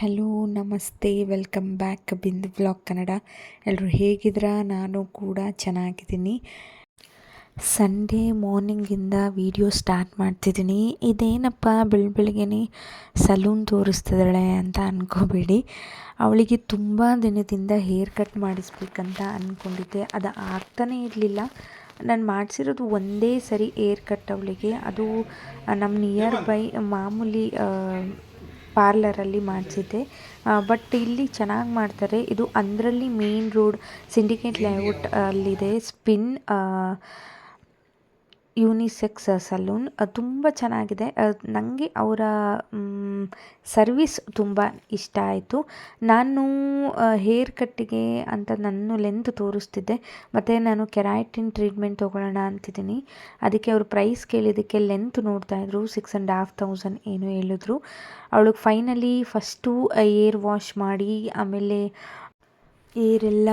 Hello ನಮಸ್ತೆ. Welcome back. Bindu blog Kannada. ಎಲ್ಲರೂ ಹೇಗಿದ್ದೀರಾ ನಾನು ಕೂಡ ಚೆನ್ನಾಗಿದ್ದೀನಿ. ಸಂಡೇ ಮಾರ್ನಿಂಗಿಂದ ವಿಡಿಯೋ ಸ್ಟಾರ್ಟ್ ಮಾಡ್ತಿದ್ದೀನಿ. ಇದೇನಪ್ಪ ಬೆಳ ಬೆಳಗ್ಗೆನೆ ಸಲೂನ್ ತೋರಿಸ್ತಿದ್ದಾಳೆ ಅಂತ ಅಂದ್ಕೋಬೇಡಿ ಅವಳಿಗೆ ತುಂಬ ದಿನದಿಂದ ಹೇರ್ ಕಟ್ ಮಾಡಿಸ್ಬೇಕಂತ ಅಂದ್ಕೊಂಡಿದ್ದೆ ಅದು ಆಗ್ತಾನೇ ಇರಲಿಲ್ಲ. ನಾನು ಮಾಡಿಸಿರೋದು ಒಂದೇ ಸರಿ ಹೇರ್ ಕಟ್ ಅವಳಿಗೆ. ಅದು ನಮ್ಮ ನಿಯರ್ ಬೈ ಮಾಮೂಲಿ ಪಾರ್ಲರಲ್ಲಿ ಮಾಡಿಸಿದ್ದೆ. ಬಟ್ ಇಲ್ಲಿ ಚೆನ್ನಾಗಿ ಮಾಡ್ತಾರೆ. ಇದು ಅಂದ್ರಲ್ಲಿ ಮೇನ್ ರೋಡ್ ಸಿಂಡಿಕೇಟ್ ಲೇಔಟ್ ಅಲ್ಲಿದೆ. ಸ್ಪಿನ್ ಯೂನಿಸೆಕ್ಸ್ ಸಲೂನ್ ತುಂಬ ಚೆನ್ನಾಗಿದೆ. ನನಗೆ ಅವರ ಸರ್ವಿಸ್ ತುಂಬ ಇಷ್ಟ ಆಯಿತು. ನಾನು ಹೇರ್ ಕಟ್ಟಿಗೆ ಅಂತ ನನ್ನ ಲೆಂತ್ ತೋರಿಸ್ತಿದ್ದೆ. ಮತ್ತು ನಾನು ಕೆರಾಟಿನ್ ಟ್ರೀಟ್ಮೆಂಟ್ ತೊಗೊಳ್ಳೋಣ ಅಂತಿದ್ದೀನಿ. ಅದಕ್ಕೆ ಅವರು ಪ್ರೈಸ್ ಕೇಳಿದ್ದಕ್ಕೆ ಲೆಂತ್ ನೋಡ್ತಾಯಿದ್ರು ಸಿಕ್ಸ್ ಆ್ಯಂಡ್ ಹಾಫ್ ತೌಸಂಡ್ ಏನು ಹೇಳಿದ್ರು. ಅವಳಿಗೆ ಫೈನಲಿ ಫಸ್ಟು ಏರ್ ವಾಶ್ ಮಾಡಿ, ಆಮೇಲೆ ಏರೆಲ್ಲ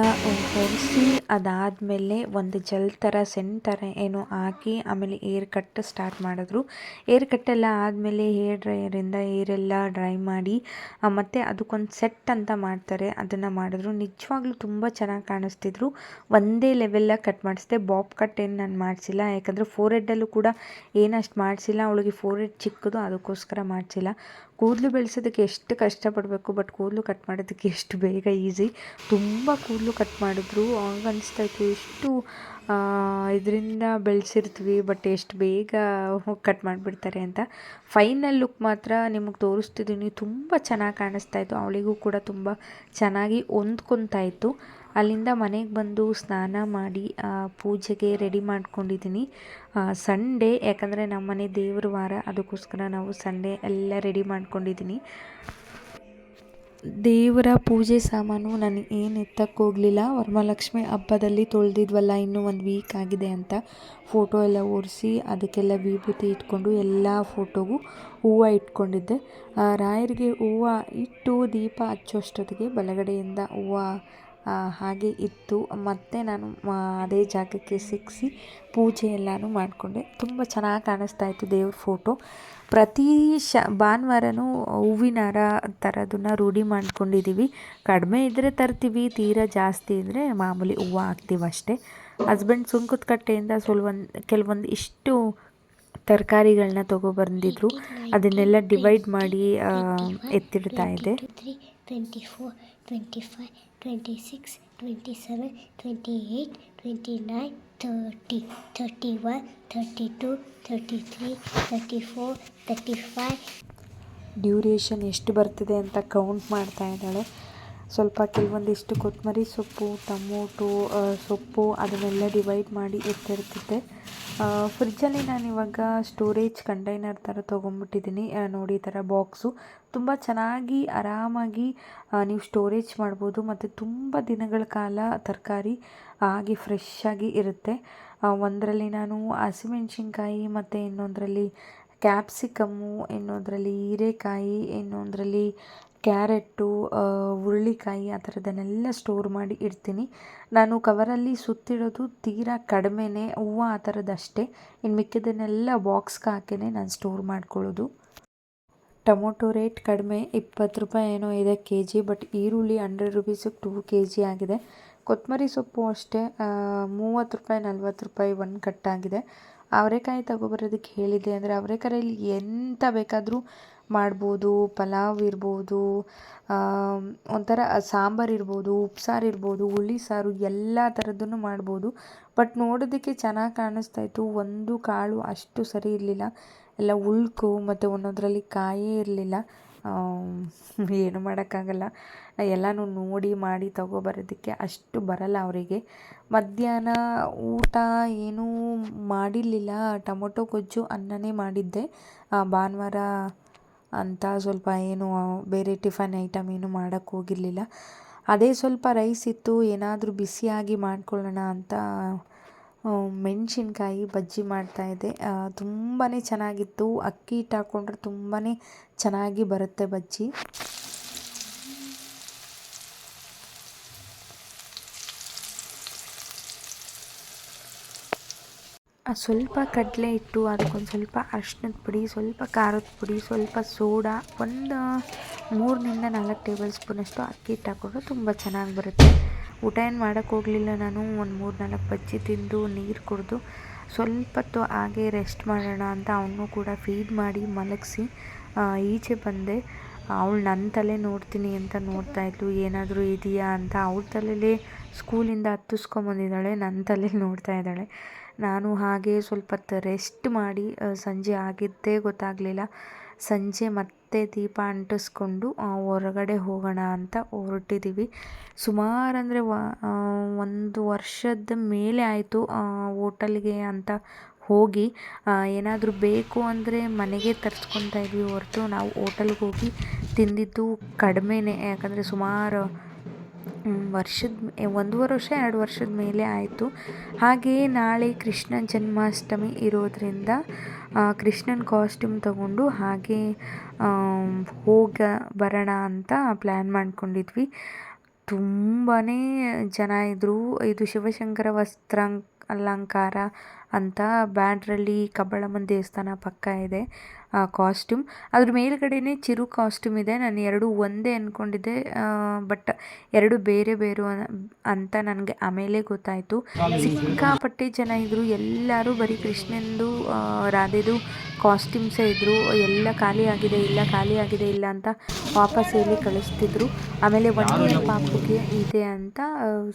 ಹೊರಿಸಿ ಅದಾದಮೇಲೆ ಒಂದು ಜೆಲ್ ಥರ ಸೆಂಟ್ ಥರ ಏನೋ ಹಾಕಿ ಆಮೇಲೆ ಏರ್ ಕಟ್ ಸ್ಟಾರ್ಟ್ ಮಾಡಿದ್ರು. ಏರ್ ಕಟ್ಟೆಲ್ಲ ಆದಮೇಲೆ ಹೇರ್ ಡ್ರೈಯರಿಂದ ಏರೆಲ್ಲ ಡ್ರೈ ಮಾಡಿ ಮತ್ತೆ ಅದಕ್ಕೊಂದು ಸೆಟ್ ಅಂತ ಮಾಡ್ತಾರೆ. ಅದನ್ನು ಮಾಡಿದ್ರು. ನಿಜವಾಗ್ಲೂ ತುಂಬ ಚೆನ್ನಾಗಿ ಕಾಣಿಸ್ತಿದ್ರು. ಒಂದೇ ಲೆವೆಲ್ಲ ಕಟ್ ಮಾಡಿಸಿದೆ. ಬಾಬ್ ಕಟ್ ಏನು ನಾನು ಮಾಡಿಸಿಲ್ಲ. ಯಾಕಂದರೆ ಫೋರ್ ಹೆಡ್ಡಲ್ಲೂ ಕೂಡ ಏನಷ್ಟು ಮಾಡಿಸಿಲ್ಲ. ಅವಳಿಗೆ ಫೋರ್ ಹೆಡ್ ಚಿಕ್ಕದು, ಅದಕ್ಕೋಸ್ಕರ ಮಾಡಿಸಿಲ್ಲ. ಕೂದಲು ಬೆಳೆಸೋದಕ್ಕೆ ಎಷ್ಟು ಕಷ್ಟಪಡಬೇಕು ಬಟ್ ಕೂದಲು ಕಟ್ ಮಾಡೋದಕ್ಕೆ ಎಷ್ಟು ಬೇಗ ಈಸಿ ತುಂಬ ಕೂದಲು ಕಟ್ ಮಾಡಿದ್ರು. ಆಗ ಅನಿಸ್ತಾ ಇತ್ತು ಎಷ್ಟು ಇದರಿಂದ ಬೆಳೆಸಿರ್ತೀವಿ ಬಟ್ ಎಷ್ಟು ಬೇಗ ಕಟ್ ಮಾಡಿಬಿಡ್ತಾರೆ ಅಂತ. ಫೈನಲ್ ಲುಕ್ ಮಾತ್ರ ನಿಮಗೆ ತೋರಿಸ್ತಿದ್ದೀನಿ ತುಂಬ ಚೆನ್ನಾಗಿ ಕಾಣಿಸ್ತಾ ಇತ್ತು. ಅವಳಿಗೂ ಕೂಡ ತುಂಬ ಚೆನ್ನಾಗಿ ಹೊಂದ್ಕೊತಾ ಇತ್ತು ಅಲ್ಲಿಂದ ಮನೆಗೆ ಬಂದು ಸ್ನಾನ ಮಾಡಿ ಪೂಜೆಗೆ ರೆಡಿ ಮಾಡ್ಕೊಂಡಿದ್ದೀನಿ. ಸಂಡೇ ಯಾಕಂದರೆ ನಮ್ಮ ಮನೆ ದೇವ್ರ ವಾರ, ಅದಕ್ಕೋಸ್ಕರ ನಾವು ಸಂಡೇ ಎಲ್ಲ ರೆಡಿ ಮಾಡ್ಕೊಂಡಿದ್ದೀನಿ. ದೇವರ ಪೂಜೆ ಸಾಮಾನು ನಾನು ಏನು ಎತ್ತಕ್ಕೆ ಹೋಗಲಿಲ್ಲ. ವರಮಹಾಲಕ್ಷ್ಮಿ ಹಬ್ಬದಲ್ಲಿ ತೊಳೆದಿದ್ವಲ್ಲ, ಇನ್ನೂ ಒಂದು ವೀಕ್ ಆಗಿದೆ ಅಂತ ಫೋಟೋ ಎಲ್ಲ ಒರೆಸಿ ಅದಕ್ಕೆಲ್ಲ ವಿಭೂತಿ ಇಟ್ಕೊಂಡು ಎಲ್ಲ ಫೋಟೋಗೂ ಹೂವು ಇಟ್ಕೊಂಡಿದ್ದೆ. ರಾಯರಿಗೆ ಹೂವು ಇಟ್ಟು ದೀಪ ಹಚ್ಚೋಷ್ಟೊತ್ತಿಗೆ ಬಲಗಡೆಯಿಂದ ಹೂವು ಹಾಗೆ ಇತ್ತು. ಮತ್ತೆ ನಾನು ಅದೇ ಜಾಗಕ್ಕೆ ಸಿಕ್ಕಿಸಿ ಪೂಜೆ ಎಲ್ಲನೂ ಮಾಡಿಕೊಂಡೆ. ತುಂಬ ಚೆನ್ನಾಗಿ ಕಾಣಿಸ್ತಾ ಇತ್ತು ದೇವ್ರ ಫೋಟೋ. ಪ್ರತಿ ಶ, ಭಾನುವಾರನೂ ಹೂವಿನ ಹಾರ ಥರದನ್ನ ರೂಢಿ ಮಾಡ್ಕೊಂಡಿದ್ದೀವಿ ಕಡಿಮೆ ಇದ್ದರೆ ತರ್ತೀವಿ, ತೀರಾ ಜಾಸ್ತಿ ಇದ್ದರೆ ಮಾಮೂಲಿ ಹೂವು ಹಾಕ್ತೀವಿ ಅಷ್ಟೇ. ಹಸ್ಬೆಂಡ್ ಸುಂಕದ ಕಟ್ಟೆಯಿಂದ ಸ್ವಲ್ಪ ಕೆಲವೊಂದು ಇಷ್ಟು ತರಕಾರಿಗಳನ್ನ ತೊಗೊಬಂದಿದ್ರು ಅದನ್ನೆಲ್ಲ ಡಿವೈಡ್ ಮಾಡಿ ಆ, ಎತ್ತಿಡ್ತಾ ಇದ್ದೆ 23, 24, 25, 26, 27, 28, 29, 30, 31, 32, 33, 34, 35, ಡ್ಯೂರೇಷನ್ ಎಷ್ಟು ಬರ್ತಿದೆ ಅಂತ ಕೌಂಟ್ ಮಾಡ್ತಾ ಇದ್ದಾಳೆ ಸ್ವಲ್ಪ ಕೆಲವೊಂದಿಷ್ಟು ಕೊತ್ತಂಬರಿ ಸೊಪ್ಪು, ಟೊಮೊಟೊ ಸೊಪ್ಪು ಅದನ್ನೆಲ್ಲ ಡಿವೈಡ್ ಮಾಡಿ ಇಟ್ಟಿರ್ತಿದ್ದೆ ಫ್ರಿಜ್ಜಲ್ಲಿ ನಾನು ಇವಾಗ ಸ್ಟೋರೇಜ್ ಕಂಟೈನರ್ ಥರ ತೊಗೊಂಬಿಟ್ಟಿದ್ದೀನಿ. ನೋಡಿ ಈ ಥರ ಬಾಕ್ಸು ತುಂಬ ಚೆನ್ನಾಗಿ, ಆರಾಮಾಗಿ ನೀವು ಸ್ಟೋರೇಜ್ ಮಾಡ್ಬೋದು. ಮತ್ತು ತುಂಬ ದಿನಗಳ ಕಾಲ ತರಕಾರಿ ಆಗಿ ಫ್ರೆಶ್ ಆಗಿ ಇರುತ್ತೆ. ಒಂದರಲ್ಲಿ ನಾನು ಹಸಿಮೆಣ್ಸಿನ್ಕಾಯಿ, ಮತ್ತು ಇನ್ನೊಂದರಲ್ಲಿ ಕ್ಯಾಪ್ಸಿಕಮ್ಮು ಇನ್ನೊಂದರಲ್ಲಿ ಹೀರೆಕಾಯಿ, ಇನ್ನೊಂದರಲ್ಲಿ ಕ್ಯಾರೆಟು ಹುರುಳಿಕಾಯಿ ಆ ಥರದನ್ನೆಲ್ಲ ಸ್ಟೋರ್ ಮಾಡಿ ಇಡ್ತೀನಿ. ನಾನು ಕವರಲ್ಲಿ ಸುತ್ತಿಡೋದು ತೀರಾ ಕಡಿಮೆನೇ, ಹೂವು ಆ ಥರದ್ದಷ್ಟೇ. ಇನ್ನು ಮಿಕ್ಕಿದ್ದನ್ನೆಲ್ಲ ಬಾಕ್ಸ್ಗೆ ಹಾಕಿನೇ ನಾನು ಸ್ಟೋರ್ ಮಾಡ್ಕೊಳ್ಳೋದು. ಟೊಮೊಟೊ ರೇಟ್ ಕಡಿಮೆ, ಇಪ್ಪತ್ತು ರೂಪಾಯಿ ಏನೋ ಇದೆ ಕೆ ಜಿ ಬಟ್ ಈರುಳ್ಳಿ ಹಂಡ್ರೆಡ್ ರುಪೀಸಿಗೆ ಟೂ ಕೆ ಜಿ ಆಗಿದೆ. ಕೊತ್ತಂಬರಿ ಸೊಪ್ಪು ಅಷ್ಟೇ ಮೂವತ್ತು ರೂಪಾಯಿ, ನಲ್ವತ್ತು ರೂಪಾಯಿ ಒಂದು ಕಟ್ಟಾಗಿದೆ ಅವರೆಕಾಯಿ ತಗೊಬರೋದಕ್ಕೆ ಹೇಳಿದ್ದೆ ಅಂದರೆ ಅವರೆಕಾಯಲ್ಲಿ ಎಂಥ ಬೇಕಾದರೂ ಮಾಡ್ಬೋದು, ಪಲಾವ್ ಇರ್ಬೋದು ಒಂಥರ ಸಾಂಬಾರು ಇರ್ಬೋದು ಉಪ್ಸಾರು ಇರ್ಬೋದು, ಹುಳಿ ಸಾರು ಎಲ್ಲ ಥರದ್ದನ್ನು ಮಾಡ್ಬೋದು. ಬಟ್ ನೋಡೋದಕ್ಕೆ ಚೆನ್ನಾಗಿ ಕಾಣಿಸ್ತಾ ಇತ್ತು. ಒಂದು ಕಾಳು ಅಷ್ಟು ಸರಿ ಇರಲಿಲ್ಲ. ಎಲ್ಲ ಉಳ್ಕು ಮತ್ತು ಒಂದೊಂದರಲ್ಲಿ ಕಾಯೇ ಇರಲಿಲ್ಲ. ಏನು ಮಾಡೋಕ್ಕಾಗಲ್ಲ. ಎಲ್ಲನೂ ನೋಡಿ ಮಾಡಿ ತಗೊಬರೋದಕ್ಕೆ ಅಷ್ಟು ಬರಲ್ಲ ಅವರಿಗೆ. ಮಧ್ಯಾಹ್ನ ಊಟ ಏನೂ ಮಾಡಿರಲಿಲ್ಲ. ಟೊಮೊಟೊ ಗೊಜ್ಜು ಅನ್ನನೇ ಮಾಡಿದ್ದೆ. ಭಾನುವಾರ ಅಂತ ಸ್ವಲ್ಪ ಏನು ಬೇರೆ ಟಿಫನ್ ಐಟಮ್ ಏನು ಮಾಡೋಕ್ಕೆ ಹೋಗಿರಲಿಲ್ಲ. ಅದೇ ಸ್ವಲ್ಪ ರೈಸ್ ಇತ್ತು, ಏನಾದರೂ ಬಿಸಿಯಾಗಿ ಮಾಡ್ಕೊಳ್ಳೋಣ ಅಂತ ಮೆಣಸಿನ್ಕಾಯಿ ಬಜ್ಜಿ ಮಾಡ್ತಾಯಿದ್ದೆ ತುಂಬಾ ಚೆನ್ನಾಗಿತ್ತು. ಅಕ್ಕಿ ಹಿಟ್ಟು ಹಾಕ್ಕೊಂಡ್ರೆ ತುಂಬಾ ಚೆನ್ನಾಗಿ ಬರುತ್ತೆ ಬಜ್ಜಿ. ಸ್ವಲ್ಪ ಕಡಲೆ ಹಿಟ್ಟು, ಅದಕ್ಕೊಂದು ಸ್ವಲ್ಪ ಅರ್ಶಿನದ ಪುಡಿ, ಸ್ವಲ್ಪ ಖಾರದ ಪುಡಿ, ಸ್ವಲ್ಪ ಸೋಡಾ, ಒಂದು ಮೂರರಿಂದ ನಾಲ್ಕು ಟೇಬಲ್ ಸ್ಪೂನಷ್ಟು ಅಕ್ಕಿ ಹಿಟ್ಟು ಹಾಕೊಂಡ್ರೆ ತುಂಬ ಚೆನ್ನಾಗಿ ಬರುತ್ತೆ. ಊಟ ಏನು ಮಾಡೋಕ್ಕೆ ಹೋಗಲಿಲ್ಲ ನಾನು, ಒಂದು ಮೂರು ನಾಲ್ಕು ಬಜ್ಜಿ ತಿಂದು ನೀರು ಕುಡಿದು ಸ್ವಲ್ಪ ಹೊತ್ತು ಹಾಗೆ ರೆಸ್ಟ್ ಮಾಡೋಣ ಅಂತ ಅವನು ಕೂಡ ಫೀಡ್ ಮಾಡಿ ಮಲಗಿಸಿ ಈಚೆ ಬಂದೆ. ಅವಳು ನನ್ನ ತಲೆ ನೋಡ್ತೀನಿ ಅಂತ ನೋಡ್ತಾ ಇದ್ಲು, ಏನಾದರೂ ಇದೆಯಾ ಅಂತ. ಅವಳ ತಲೆಯಲ್ಲೇ ಸ್ಕೂಲಿಂದ ಹತ್ತಿಸ್ಕೊಂಬಂದಿದ್ದಾಳೆ ನನ್ನ ತಲೆ ನೋಡ್ತಾ ಇದ್ದಾಳೆ. ನಾನು ಹಾಗೆ ಸ್ವಲ್ಪ ಹೊತ್ತು ರೆಸ್ಟ್ ಮಾಡಿ ಸಂಜೆ ಆಗಿದ್ದೇ ಗೊತ್ತಾಗಲಿಲ್ಲ. ಸಂಜೆ ಮತ್ತೆ ದೀಪ ಅಂಟಿಸ್ಕೊಂಡು ಹೊರಗಡೆ ಹೋಗೋಣ ಅಂತ ಹೊರಟಿದ್ದೀವಿ ಸುಮಾರು ಅಂದರೆ ಒಂದು ವರ್ಷದ ಮೇಲೆ ಆಯಿತು ಹೋಟೆಲ್ಗೆ ಅಂತ ಹೋಗಿ. ಏನಾದರೂ ಬೇಕು ಅಂದರೆ ಮನೆಗೆ ತರಿಸ್ಕೊತಾ ಇದ್ವಿ ಹೊರತು. ನಾವು ಹೋಟೆಲ್ಗೆ ಹೋಗಿ ತಿಂದಿದ್ದು ಕಡಿಮೆನೇ. ಯಾಕಂದರೆ ಸುಮಾರು ವರ್ಷದ ಒಂದೂವರೆ ವರ್ಷ, ಎರಡು ವರ್ಷದ ಮೇಲೆ ಆಯಿತು. ಹಾಗೆಯೇ ನಾಳೆ ಕೃಷ್ಣ ಜನ್ಮಾಷ್ಟಮಿ ಇರೋದರಿಂದ ಕೃಷ್ಣನ ಕಾಸ್ಟ್ಯೂಮ್ ತಗೊಂಡು ಹಾಗೆ ಹೋಗ ಬರೋಣ ಅಂತ ಪ್ಲ್ಯಾನ್ ಮಾಡ್ಕೊಂಡಿದ್ವಿ. ತುಂಬಾ ಜನ ಇದ್ದರು ಇದು ಶಿವಶಂಕರ ವಸ್ತ್ರ, ಅಲಂಕಾರ ಅಂತ ಬ್ಯಾಡ್ರಲ್ಲಿ ಕಬ್ಬಾಳಮ್ಮನ ದೇವಸ್ಥಾನ ಪಕ್ಕ ಇದೆ ಕಾಸ್ಟ್ಯೂಮ್ ಅದ್ರ ಮೇಲ್ಗಡೆನೆ ಚಿರು ಕಾಸ್ಟ್ಯೂಮ್ ಇದೆ. ನಾನು ಎರಡು ಒಂದೇ ಅಂದ್ಕೊಂಡಿದ್ದೆ ಬಟ್ ಎರಡು ಬೇರೆ ಬೇರೆ ಅಂತ ನನಗೆ ಆಮೇಲೆ ಗೊತ್ತಾಯಿತು. ಸಿಕ್ಕಾಪಟ್ಟೆ ಜನ ಇದ್ದರು ಎಲ್ಲರೂ ಬರೀ ಕೃಷ್ಣಂದು ರಾಧೆದು ಕಾಸ್ಟ್ಯೂಮ್ಸೇ ಇದ್ದರು ಎಲ್ಲ ಖಾಲಿ ಆಗಿದೆ, ಇಲ್ಲ ಖಾಲಿ ಆಗಿದೆ, ಇಲ್ಲ ಅಂತ ವಾಪಸ್ ಹೇಳಿ ಕಳಿಸ್ತಿದ್ರು. ಆಮೇಲೆ ಒಂದು ಪಾಪುಗೆ ಇದೆ ಅಂತ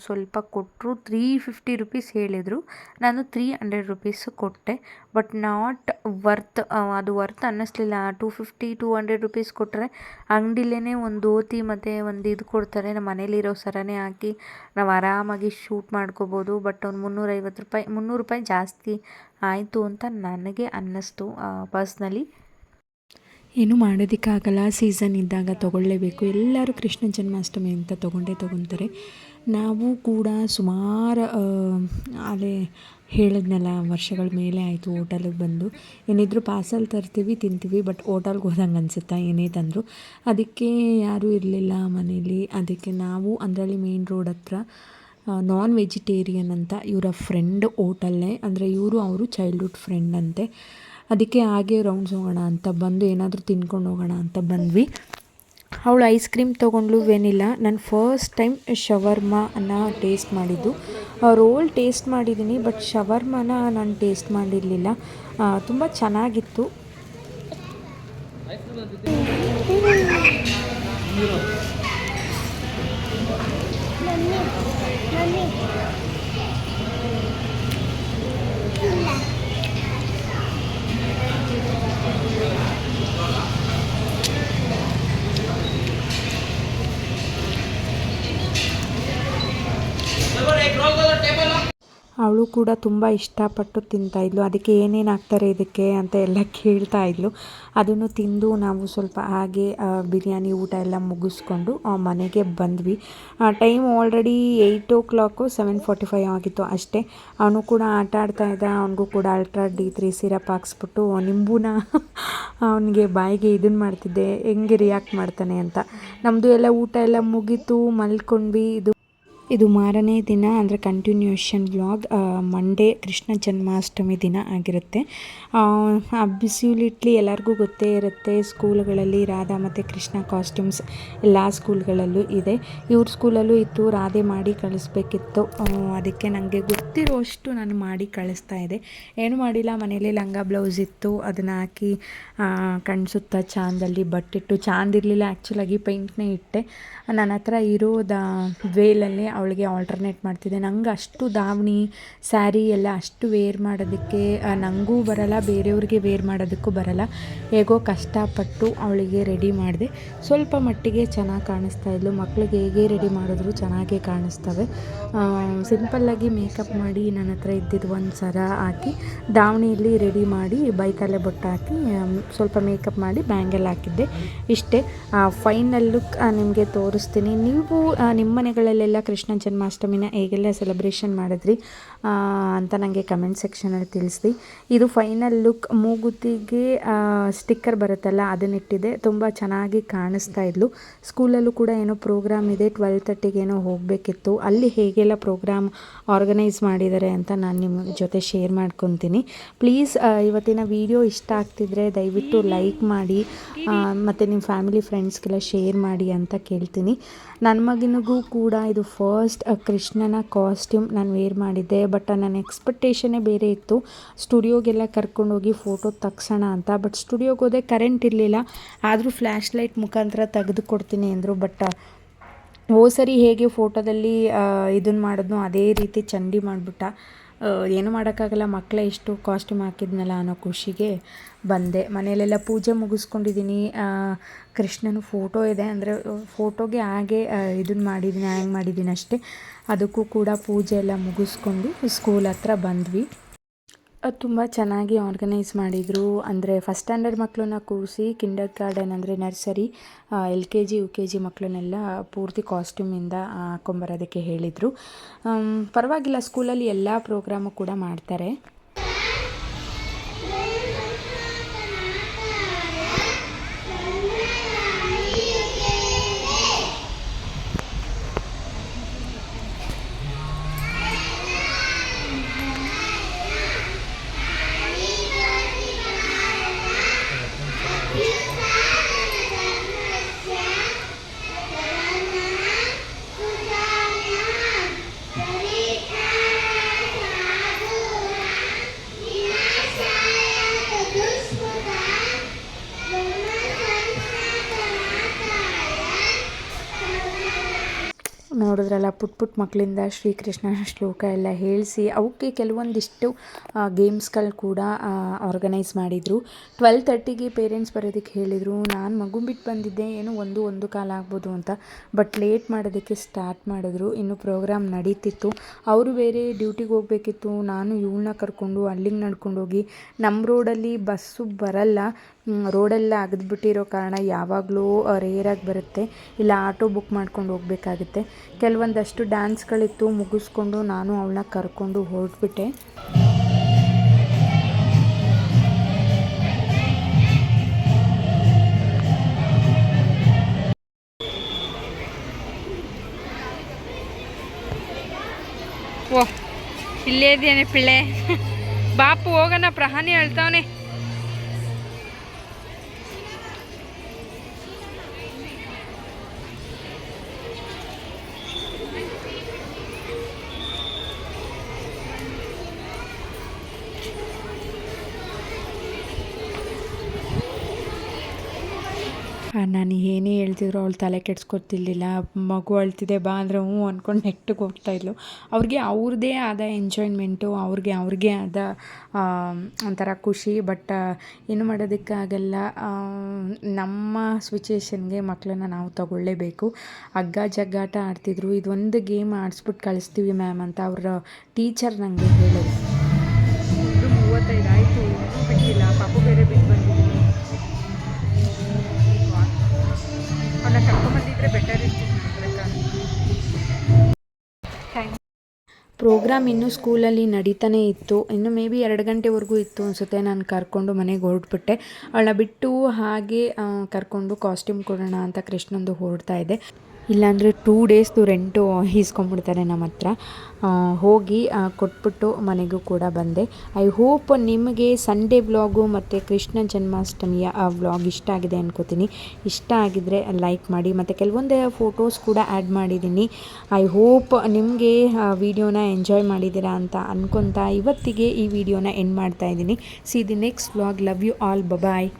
ಸ್ವಲ್ಪ ಕೊಟ್ಟರು ತ್ರೀ ಫಿಫ್ಟಿ ರುಪೀಸ್ ಹೇಳಿದರು. ನಾನು ತ್ರೀ ಹಂಡ್ರೆಡ್ ರುಪೀಸ್ ಕೊಟ್ಟೆ ಬಟ್ ನಾಟ್ ವರ್ತ್ ಅದು worth ಅನ್ನಿಸ್ಲಿಲ್ಲ. Two fifty two hundred rupees ಕೊಟ್ಟರೆ ಅಂಗಡಿಲೇ ಒಂದು ಧೋತಿ ಮತ್ತು ಒಂದು ಇದು ಕೊಡ್ತಾರೆ. ನಮ್ಮ ಮನೇಲಿರೋ ಸರನೇ ಹಾಕಿ ನಾವು ಆರಾಮಾಗಿ ಶೂಟ್ ಮಾಡ್ಕೋಬೋದು ಬಟ್ ಒಂದು ಮುನ್ನೂರೈವತ್ತು ರೂಪಾಯಿ, ಮುನ್ನೂರು ರೂಪಾಯಿ ಜಾಸ್ತಿ ಆಯಿತು ಅಂತ ನನಗೆ ಅನ್ನಿಸ್ತು ಪರ್ಸ್ನಲಿ ಏನೂ ಮಾಡೋದಕ್ಕಾಗಲ್ಲ. ಸೀಸನ್ ಇದ್ದಾಗ ತೊಗೊಳ್ಳೇಬೇಕು. ಎಲ್ಲರೂ ಕೃಷ್ಣ ಜನ್ಮಾಷ್ಟಮಿ ಅಂತ ತೊಗೊಂಡೇ ತೊಗೊತಾರೆ. ನಾವು ಕೂಡ ಸುಮಾರು ಅದೇ ಹೇಳಿದ್ನಲ್ಲ, ವರ್ಷಗಳ ಮೇಲೆ ಆಯಿತು ಹೋಟೆಲಿಗೆ ಬಂದು. ಏನಿದ್ರು ಪಾರ್ಸಲ್ ತರ್ತೀವಿ, ತಿಂತೀವಿ, ಬಟ್ ಹೋಟೆಲ್ಗೆ ಹೋದಂಗೆ ಅನಿಸುತ್ತಾ ಏನೇ ತಂದರು. ಅದಕ್ಕೆ ಯಾರೂ ಇರಲಿಲ್ಲ ಮನೇಲಿ. ಅದಕ್ಕೆ ನಾವು ಅಂದ್ರಲ್ಲಿ ಮೇನ್ ರೋಡ್ ಹತ್ರ ನಾನ್ ವೆಜಿಟೇರಿಯನ್ ಅಂತ ಇವರ ಫ್ರೆಂಡ್ ಹೋಟಲ್ಲೇ ಅಂದರೆ ಇವರು ಅವರು ಚೈಲ್ಡ್ಹುಡ್ ಫ್ರೆಂಡ್ ಅಂತೆ. ಅದಕ್ಕೆ ಹಾಗೆ ರೌಂಡ್ಸ್ ಹೋಗೋಣ ಅಂತ ಬಂದು ಏನಾದರೂ ತಿನ್ಕೊಂಡು ಹೋಗೋಣ ಅಂತ ಬಂದ್ವಿ. ಅವಳು ಐಸ್ ಕ್ರೀಮ್ ತೊಗೊಂಡ್ಲು ವೆನಿಲ್ಲ ನಾನು ಫಸ್ಟ್ ಟೈಮ್ ಶವರ್ಮಾನ ಟೇಸ್ಟ್ ಮಾಡಿದ್ದು. ರೋಲ್ ಟೇಸ್ಟ್ ಮಾಡಿದ್ದೀನಿ ಬಟ್ ಶವರ್ಮಾನ ನಾನು ಟೇಸ್ಟ್ ಮಾಡಿರಲಿಲ್ಲ. ತುಂಬ ಚೆನ್ನಾಗಿತ್ತು. ಅವಳು ಕೂಡ ತುಂಬ ಇಷ್ಟಪಟ್ಟು ತಿಂತಾಯಿದ್ಲು ಅದಕ್ಕೆ ಏನೇನು ಹಾಕ್ತಾರೆ ಇದಕ್ಕೆ ಅಂತ ಎಲ್ಲ ಕೇಳ್ತಾ ಇದ್ಲು. ಅದನ್ನು ತಿಂದು ನಾವು ಸ್ವಲ್ಪ ಹಾಗೆ ಬಿರಿಯಾನಿ ಊಟ ಎಲ್ಲ ಮುಗಿಸ್ಕೊಂಡು ಮನೆಗೆ ಬಂದ್ವಿ. Time already eight o'clock seven forty five ಆಗಿತ್ತು ಅಷ್ಟೇ. ಅವನು ಕೂಡ ಆಟ ಆಡ್ತಾ ಇದ್ದ. ಅವನಿಗೂ ಕೂಡ ಅಲ್ಟ್ರಾ ಡಿ ತ್ರೀ ಸಿರಪ್ ಹಾಕ್ಸ್ಬಿಟ್ಟು ನಿಂಬೂನ? ಅವನಿಗೆ ಬಾಯಿಗೆ ಇದನ್ನು ಮಾಡ್ತಿದ್ದೆ. ಹೆಂಗೆ ರಿಯಾಕ್ಟ್ ಮಾಡ್ತಾನೆ? ಅಂತ. ನಮ್ಮದು ಎಲ್ಲ ಊಟ ಎಲ್ಲ ಮುಗೀತು, ಮಲ್ಕೊಂಡ್ವಿ. ಇದು ಇದು ಮಾರನೇ ದಿನ, ಅಂದರೆ continuation vlog Monday Krishna Janmashtami ದಿನ ಆಗಿರುತ್ತೆ. ಅಬ್ಸ್ಯೂಲಿಟ್ಲಿ ಎಲ್ಲರಿಗೂ ಗೊತ್ತೇ ಇರುತ್ತೆ ಸ್ಕೂಲ್ಗಳಲ್ಲಿ ರಾಧಾ ಮತ್ತು ಕೃಷ್ಣ ಕಾಸ್ಟ್ಯೂಮ್ಸ್ ಎಲ್ಲ ಸ್ಕೂಲ್ಗಳಲ್ಲೂ ಇದೆ. ಇವ್ರ ಸ್ಕೂಲಲ್ಲೂ ಇತ್ತು, ರಾಧೆ ಮಾಡಿ ಕಳಿಸ್ಬೇಕಿತ್ತು. ಅದಕ್ಕೆ ನನಗೆ ಗೊತ್ತಿರೋಷ್ಟು ನಾನು ಮಾಡಿ ಕಳಿಸ್ತಾ ಇದೆ. ಏನು ಮಾಡಿಲ್ಲ, ಮನೇಲಿ ಲಂಗ ಬ್ಲೌಸ್ ಇತ್ತು, ಅದನ್ನು ಹಾಕಿ ಕಣ್ಸುತ್ತ ಚಾಂದಲ್ಲಿ ಬಟ್ಟಿಟ್ಟು. ಚಾಂದ ಇರಲಿಲ್ಲ ಆ್ಯಕ್ಚುಲಾಗಿ ಪೈಂಟ್ನೇ ಇಟ್ಟೆ. ನನ್ನ ಹತ್ರ ಇರೋದ ವೇಲಲ್ಲಿ ಅವಳಿಗೆ ಆಲ್ಟರ್ನೇಟ್ ಮಾಡ್ತಿದ್ದೆ. ನಂಗೆ ಅಷ್ಟು ದಾವಣಿ ಸ್ಯಾರಿ ಎಲ್ಲ ಅಷ್ಟು ವೇರ್ ಮಾಡೋದಕ್ಕೆ ನನಗೂ ಬರಲ್ಲ, ಬೇರೆಯವ್ರಿಗೆ ವೇರ್ ಮಾಡೋದಕ್ಕೂ ಬರಲ್ಲ. ಹೇಗೋ ಕಷ್ಟಪಟ್ಟು ಅವಳಿಗೆ ರೆಡಿ ಮಾಡಿದೆ. ಸ್ವಲ್ಪ ಮಟ್ಟಿಗೆ ಚೆನ್ನಾಗಿ ಕಾಣಿಸ್ತಾ ಇದ್ಲು. ಮಕ್ಕಳಿಗೆ ಹೇಗೆ ರೆಡಿ ಮಾಡಿದ್ರು ಚೆನ್ನಾಗೇ ಕಾಣಿಸ್ತವೆ. ಸಿಂಪಲ್ಲಾಗಿ ಮೇಕಪ್ ಮಾಡಿ ನನ್ನ ಹತ್ರ ಇದ್ದಿದ್ದು ಒಂದು ಸರ ಹಾಕಿ, ದಾವಣಿಯಲ್ಲಿ ರೆಡಿ ಮಾಡಿ ಬೈಕಲ್ಲೇ ಬೊಟ್ಟು ಹಾಕಿ ಸ್ವಲ್ಪ ಮೇಕಪ್ ಮಾಡಿ ಬ್ಯಾಂಗಲ್ ಹಾಕಿದ್ದೆ. ಇಷ್ಟೇ ಫೈನಲ್ ಲುಕ್ ನಿಮಗೆ ತೋರಿಸ್ತೀನಿ. ನೀವು ನಿಮ್ಮ ಮನೆಗಳಲ್ಲೆಲ್ಲ ಕೃಷ್ಣ ಜನ್ಮಾಷ್ಟಮಿನ ಹೇಗೆಲ್ಲ ಸೆಲೆಬ್ರೇಷನ್ ಮಾಡಿದ್ರಿ ಅಂತ ನನಗೆ ಕಮೆಂಟ್ ಸೆಕ್ಷನಲ್ಲಿ ತಿಳಿಸಿ ಇದು ಫೈನಲ್ ಲುಕ್ ಮೂಗುತಿಗೆ ಸ್ಟಿಕ್ಕರ್ ಬರುತ್ತಲ್ಲ ಅದನ್ನಿಟ್ಟಿದೆ ತುಂಬ ಚೆನ್ನಾಗಿ ಕಾಣಿಸ್ತಾ ಇದ್ಲು. ಸ್ಕೂಲಲ್ಲೂ ಕೂಡ ಏನೋ ಪ್ರೋಗ್ರಾಮ್ ಇದೆ ಟ್ವೆಲ್ ತರ್ಟಿಗೆ ಏನೋ ಹೋಗಬೇಕಿತ್ತು. ಅಲ್ಲಿ ಹೇಗೆಲ್ಲ ಪ್ರೋಗ್ರಾಮ್ ಆರ್ಗನೈಸ್ ಮಾಡಿದ್ದಾರೆ ಅಂತ ನಾನು ನಿಮ್ಮ ಜೊತೆ ಶೇರ್ ಮಾಡ್ಕೊತೀನಿ. ಪ್ಲೀಸ್ ಇವತ್ತಿನ ವಿಡಿಯೋ ಇಷ್ಟ ಆಗ್ತಿದ್ರೆ ದಯವಿಟ್ಟು ಲೈಕ್ ಮಾಡಿ ಮತ್ತು ನಿಮ್ಮ ಫ್ಯಾಮಿಲಿ ಫ್ರೆಂಡ್ಸ್ಗೆಲ್ಲ ಶೇರ್ ಮಾಡಿ ಅಂತ ಕೇಳ್ತೀನಿ. ನನ್ನ ಮಗನಿಗೂ ಕೂಡ ಇದು ಫಸ್ಟ್ ಕೃಷ್ಣನ ಕಾಸ್ಟ್ಯೂಮ್ ನಾನು ವೇರ್ ಮಾಡಿದ್ದೆ. ಬಟ್ ನನ್ನ ಎಕ್ಸ್ಪೆಕ್ಟೇಷನೇ ಬೇರೆ ಇತ್ತು. ಸ್ಟುಡಿಯೋಗೆಲ್ಲ ಕರ್ಕೊಂಡೋಗಿ ಫೋಟೋ ತಗ್ಸೋಣ ಅಂತ. ಬಟ್ ಸ್ಟುಡಿಯೋಗೆ ಹೋದೆ ಕರೆಂಟ್ ಇರಲಿಲ್ಲ. ಆದರೂ ಫ್ಲ್ಯಾಶ್ ಲೈಟ್ ಮುಖಾಂತರ ತೆಗೆದುಕೊಡ್ತೀನಿ ಅಂದರು. ಬಟ್ ಓ ಸರಿ ಹೇಗೆ ಫೋಟೋದಲ್ಲಿ ಇದನ್ನು ಮಾಡಿದ್ನೋ ಅದೇ ರೀತಿ ಚಂಡಿ ಮಾಡಿಬಿಟ್ಟ. ಏನು ಮಾಡೋಕ್ಕಾಗಲ್ಲ, ಮಕ್ಕಳೇ ಇಷ್ಟು ಕಾಸ್ಟ್ಯೂಮ್ ಹಾಕಿದ್ನಲ್ಲ ಅನ್ನೋ ಖುಷಿಗೆ ಬಂದೆ. ಮನೆಯಲ್ಲೆಲ್ಲ ಪೂಜೆ ಮುಗಿಸ್ಕೊಂಡಿದ್ದೀನಿ. ಕೃಷ್ಣನ ಫೋಟೋ ಇದೆ. ಅಂದರೆ ಫೋಟೋಗೆ ಹಾಗೆ ಇದನ್ನ ಮಾಡಿದ್ದೀನಿ ಹ್ಯಾಂಗ್ ಮಾಡಿದ್ದೀನಿ ಅಷ್ಟೇ. ಅದಕ್ಕೂ ಕೂಡ ಪೂಜೆ ಎಲ್ಲ ಮುಗಿಸ್ಕೊಂಡು ಸ್ಕೂಲ್ ಹತ್ರ ಬಂದ್ವಿ. ತುಂಬ ಚೆನ್ನಾಗಿ ಆರ್ಗನೈಸ್ ಮಾಡಿದರು. ಅಂದರೆ ಫಸ್ಟ್ ಸ್ಟ್ಯಾಂಡರ್ಡ್ ಮಕ್ಕಳನ್ನ ಕೂರಿಸಿ ಕಿಂಡರ್ ಗಾರ್ಡನ್ ಅಂದರೆ nursery L K G U K G ಮಕ್ಕಳನ್ನೆಲ್ಲ ಪೂರ್ತಿ ಕಾಸ್ಟ್ಯೂಮಿಂದ ಹಾಕೊಂಬರೋದಕ್ಕೆ ಹೇಳಿದರು. ಪರವಾಗಿಲ್ಲ ಸ್ಕೂಲಲ್ಲಿ ಎಲ್ಲ ಪ್ರೋಗ್ರಾಮು ಕೂಡ ಮಾಡ್ತಾರೆ. ಪುಟ್ ಪುಟ್ ಮಕ್ಕಳಿಂದ ಶ್ರೀಕೃಷ್ಣನ ಶ್ಲೋಕ ಎಲ್ಲ ಹೇಳಿಸಿ ಅವಕ್ಕೆ ಕೆಲವೊಂದಿಷ್ಟು ಗೇಮ್ಸ್ಗಳು ಕೂಡ ಆರ್ಗನೈಸ್ ಮಾಡಿದರು. ಟ್ವೆಲ್ ತರ್ಟಿಗೆ ಪೇರೆಂಟ್ಸ್ ಬರೋದಕ್ಕೆ ಹೇಳಿದರು, ನಾನು ಮಗು ಬಿಟ್ಟು ಬಂದಿದ್ದೆ, ಏನು ಒಂದು ಒಂದು ಕಾಲ ಆಗ್ಬೋದು ಅಂತ. ಬಟ್ ಲೇಟ್ ಮಾಡೋದಕ್ಕೆ ಸ್ಟಾರ್ಟ್ ಮಾಡಿದ್ರು, ಇನ್ನು ಪ್ರೋಗ್ರಾಮ್ ನಡೀತಿತ್ತು. ಅವರು ಬೇರೆ ಡ್ಯೂಟಿಗೆ ಹೋಗಬೇಕಿತ್ತು, ನಾನು ಇವಳನ್ನ ಕರ್ಕೊಂಡು ಅಲ್ಲಿಗೆ ನಡ್ಕೊಂಡೋಗಿ ನಮ್ಮ ರೋಡಲ್ಲಿ ಬಸ್ಸು ಬರಲ್ಲ. ರೋಡೆಲ್ಲ ಅಗದ್ಬಿಟ್ಟಿರೋ ಕಾರಣ ಯಾವಾಗಲೂ ರೇರಾಗಿ ಬರುತ್ತೆ. ಇಲ್ಲ, ಆಟೋ ಬುಕ್ ಮಾಡ್ಕೊಂಡು ಹೋಗಬೇಕಾಗುತ್ತೆ. ಕೆಲವೊಂದಷ್ಟು ಡ್ಯಾನ್ಸ್ಗಳಿತ್ತು ಮುಗಿಸ್ಕೊಂಡು ನಾನು ಅವಳನ್ನ ಕರ್ಕೊಂಡು ಹೊರಟ್ಬಿಟ್ಟೆ ಓ, ಇಲ್ಲೇ ಇದೆಯೇನೆ ಪಿಳ್ಳೆ. ಬಾಪು, ಹೋಗೋಣ, ಪ್ರಹಾನಿ ಹೇಳ್ತಾವನೆ ನಾನು ಏನೇ ಹೇಳ್ತಿದ್ರು ಅವಳು ತಲೆ ಕೆಡ್ಸ್ಕೊತಿರ್ಲಿಲ್ಲ, ಮಗು ಅಳ್ತಿದೆ, ಬಾ ಅಂದರೆ ಹ್ಞೂ ಅಂದ್ಕೊಂಡು ನೆಟ್ಟಿಗೆ ಹೋಗ್ತಾಯಿದ್ಲು ಅವ್ರಿಗೆ ಅವ್ರದ್ದೇ ಆದ ಎಂಜಾಯ್ಮೆಂಟು ಅವ್ರಿಗೆ ಅವ್ರಿಗೆ ಆದ ಒಂಥರ ಖುಷಿ. ಬಟ್ ಏನು ಮಾಡೋದಕ್ಕಾಗಲ್ಲ ನಮ್ಮ ಸಿಚುವೇಷನ್ಗೆ ಮಕ್ಕಳನ್ನ ನಾವು ತಗೊಳ್ಳೇಬೇಕು. ಹಗ್ಗ ಜಗ್ಗಾಟ ಆಡ್ತಿದ್ರು. ಇದೊಂದು ಗೇಮ್ ಆಡಿಸ್ಬಿಟ್ಟು ಕಳಿಸ್ತೀವಿ ಮ್ಯಾಮ್ ಅಂತ ಅವರ ಟೀಚರ್ ನನಗೆ ಹೇಳಿದ್ರು. ಪ್ರೋಗ್ರಾಮ್ ಇನ್ನೂ ಸ್ಕೂಲಲ್ಲಿ ನಡೀತಾನೆ ಇತ್ತು. ಇನ್ನು ಮೇ ಬಿ ಎರಡು ಗಂಟೆವರೆಗೂ ಇತ್ತು ಅನಿಸುತ್ತೆ. ನಾನು ಕರ್ಕೊಂಡು ಮನೆಗೆ ಹೊರಟ್ಬಿಟ್ಟೆ. ಅವಳ ಬಿಟ್ಟು ಹಾಗೆ ಕರ್ಕೊಂಡು ಕಾಸ್ಟ್ಯೂಮ್ ಕೊಡೋಣ ಅಂತ ಕೃಷ್ಣಂದು ಹೊರಡ್ತಾ ಇದೆ. ಇಲ್ಲಾಂದರೆ ಟೂ ಡೇಸ್ದು ರೆಂಟು ಈಸ್ಕೊಂಡ್ಬಿಡ್ತಾರೆ ನಮ್ಮ ಹತ್ರ. ಹೋಗಿ ಕೊಟ್ಬಿಟ್ಟು ಮನೆಗೂ ಕೂಡ ಬಂದೆ. ಐ ಹೋಪ್ ನಿಮಗೆ ಸಂಡೇ ವ್ಲಾಗು ಮತ್ತು ಕೃಷ್ಣ ಜನ್ಮಾಷ್ಟಮಿಯ ಆ ವ್ಲಾಗ್ ಇಷ್ಟ ಆಗಿದೆ ಅನ್ಕೋತೀನಿ. ಇಷ್ಟ ಆಗಿದ್ರೆ ಲೈಕ್ ಮಾಡಿ, ಮತ್ತು ಕೆಲವೊಂದು ಫೋಟೋಸ್ ಕೂಡ ಆ್ಯಡ್ ಮಾಡಿದ್ದೀನಿ. ಐ ಹೋಪ್ ನಿಮಗೆ ವಿಡಿಯೋನ ಎಂಜಾಯ್ ಮಾಡಿದ್ದೀರಾ ಅಂತ ಅನ್ಕೊತಾ ಇವತ್ತಿಗೆ ಈ ವಿಡಿಯೋನ ಎಂಡ್ ಮಾಡ್ತಾ ಇದ್ದೀನಿ. See the next vlog love you all bye bye